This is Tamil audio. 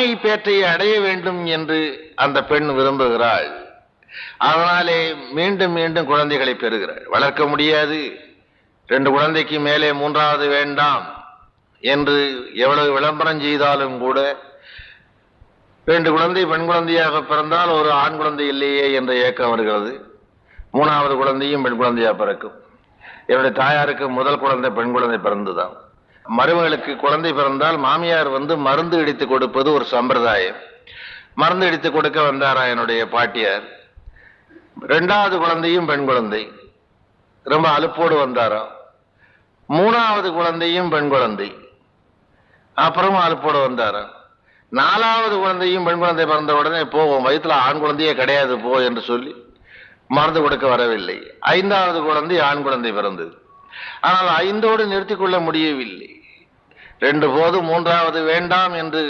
தாய்மை பேற்றையை அடைய வேண்டும் என்று அந்த பெண் விரும்புகிறாள். அதனாலே மீண்டும் மீண்டும் குழந்தைகளை பெறுகிறாள். வளர்க்க முடியாது. ரெண்டு குழந்தைக்கு மேலே மூன்றாவது வேண்டாம் என்று எவ்வளவு விளம்பரம் செய்தாலும் கூட ரெண்டு குழந்தை பெண் குழந்தையாக பிறந்தால் ஒரு ஆண் குழந்தை இல்லையே என்ற ஏக்கம் வருகிறது. மூணாவது குழந்தையும் பெண் குழந்தையாக பிறக்கும். என்னுடைய தாயாருக்கு முதல் குழந்தை பெண் குழந்தை பிறந்துதான். மருமகளுக்கு குழந்தை பிறந்தால் மாமியார் வந்து மருந்து இடித்து கொடுப்பது ஒரு சம்பிரதாயம். மருந்து இடித்து கொடுக்க வந்தாரா என்னுடைய பாட்டியார். ரெண்டாவது குழந்தையும் பெண் குழந்தை. ரொம்ப அலுப்போடு வந்தாராம். மூணாவது குழந்தையும் பெண் குழந்தை. அப்புறமா அலுப்போடு வந்தாராம். நாலாவது குழந்தையும் பெண் குழந்தை பிறந்த உடனே போவோம் வயிற்றுல ஆண் குழந்தையே கிடையாது போ என்று சொல்லி மருந்து கொடுக்க வரவில்லை. ஐந்தாவது குழந்தை ஆண் குழந்தை பிறந்தது. ஆனால் ஐந்தோடு நிறுத்திக் கொள்ள முடியவில்லை. ரெண்டு போது மூன்றாவது வேண்டாம் என்று